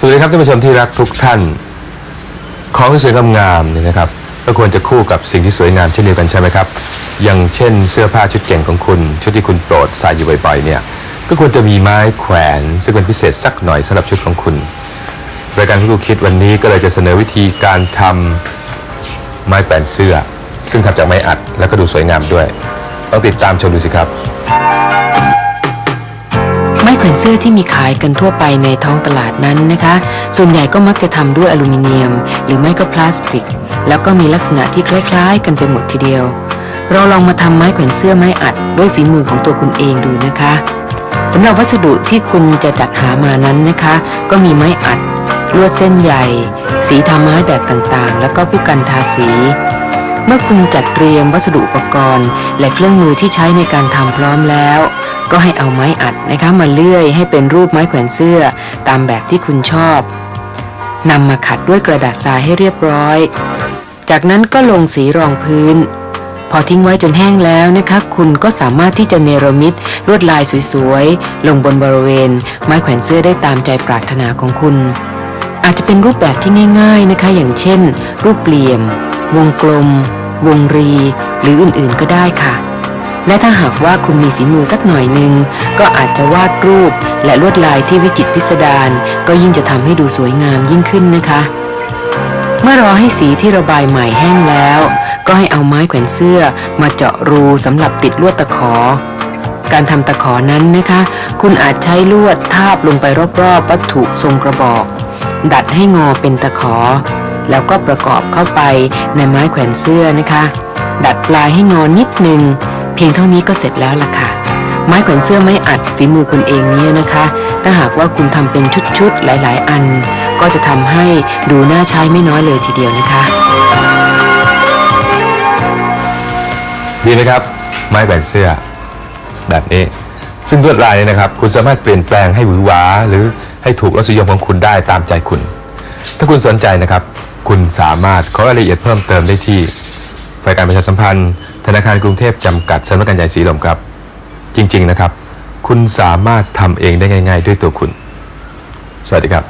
สวัสดีครับท่านผู้ชมที่รักทุกท่าน ของที่สวยงามๆเนี่ยนะครับก็ควรจะคู่กับสิ่งที่สวยงามเช่นเดียวกันใช่ไหมครับ อย่างเช่นเสื้อผ้าชุดเก่งของคุณ ชุดที่คุณโปรดใส่อยู่บ่อยๆเนี่ยก็ควรจะมีไม้แขวนซึ่งเป็นพิเศษสักหน่อยสำหรับชุดของคุณรายการที่กูคิดวันนี้ก็เลยจะเสนอวิธีการทำไม้แขวนเสื้อ ซึ่งทำจากไม้อัดแล้วก็ดูสวยงามด้วย ต้องติดตามชมดูสิครับ แขวนเสื้อที่มีขายกันทั่วไปในท้องตลาดนั้นนะคะ ส่วนใหญ่ก็มักจะทำด้วยอลูมิเนียม หรือไม่ก็พลาสติก แล้วก็มีลักษณะที่คล้าย ๆ กันไปหมดทีเดียว เราลองมาทำไม้แขวนเสื้อไม้อัด ด้วยฝีมือของตัวคุณเองดูนะคะสำหรับวัสดุที่คุณจะจัดหามานั้นนะคะ ก็มีไม้อัด ลวดเส้นใหญ่ สีทาไม้แบบต่างๆ แล้วก็ผู้กันทาสีเมื่อคุณจัดเตรียมวัสดุอุปกรณ์ และเครื่องมือที่ใช้ในการทำพร้อมแล้ว ก็ให้เอาไม้อัดนะคะมาเลื่อยให้เป็นรูปไม้แขวนเสื้อ ตามแบบที่คุณชอบนำมาขัดด้วยกระดาษทรายให้เรียบร้อย จากนั้นก็ลงสีรองพื้น พอทิ้งไว้จนแห้งแล้วนะคะ คุณก็สามารถที่จะเนรมิตลวดลายสวยๆ ลงบนบริเวณ ไม้แขวนเสื้อได้ตามใจปรารถนาของคุณ อาจจะเป็นรูปแบบที่ง่ายๆนะคะ อย่างเช่น รูปเหลี่ยม วงกลม วงรี หรืออื่นๆก็ได้ค่ะ และถ้าหากว่าคุณมีฝีมือสักหน่อยหนึ่งก็อาจจะวาดรูปและลวดลายที่วิจิตรพิสดารก็ยิ่งจะทำให้ดูสวยงามยิ่งขึ้นนะคะ เมื่อรอให้สีที่ระบายใหม่แห้งแล้ว ก็ให้เอาไม้แขวนเสื้อมาเจาะรูสำหรับติดลวดตะขอ การทำตะขอนั้นนะคะ คุณอาจใช้ลวดทาบลงไปรอบๆวัตถุทรงกระบอก ดัดให้งอเป็นตะขอ แล้วก็ประกอบเข้าไปในไม้แขวนเสื้อนะคะ ดัดปลายให้งอนิดนึง พียงเท่านี้ก็เสร็จแล้วล่ะค่ะ ไม้แขวนเสื้อไม้อัดฝีมือคุณเองเนี่ยนะคะ ถ้าหากว่าคุณทำเป็นชุดๆ หลายๆ อัน ก็จะทำให้ดูน่าใช้ไม่น้อยเลยทีเดียวนะคะ ดีไหมครับ ไม้แขวนเสื้อ แบบนี้ ซึ่งลวดลายเนี้นะครับ คุณสามารถเปลี่ยนแปลงให้หวือหวา หรือให้ถูกรสนิยมของคุณได้ตามใจคุณ ถ้าคุณสนใจนะครับ คุณสามารถขอรายละเอียดเพิ่มเติมได้ที่ฝ่ายการประชาสัมพันธ์ ธนาคารกรุงเทพจำกัดสำนักงานใหญ่สีลมครับ จริง ๆ นะครับ คุณสามารถทำเองได้ง่าย ๆ ด้วยตัวคุณ สวัสดีครับ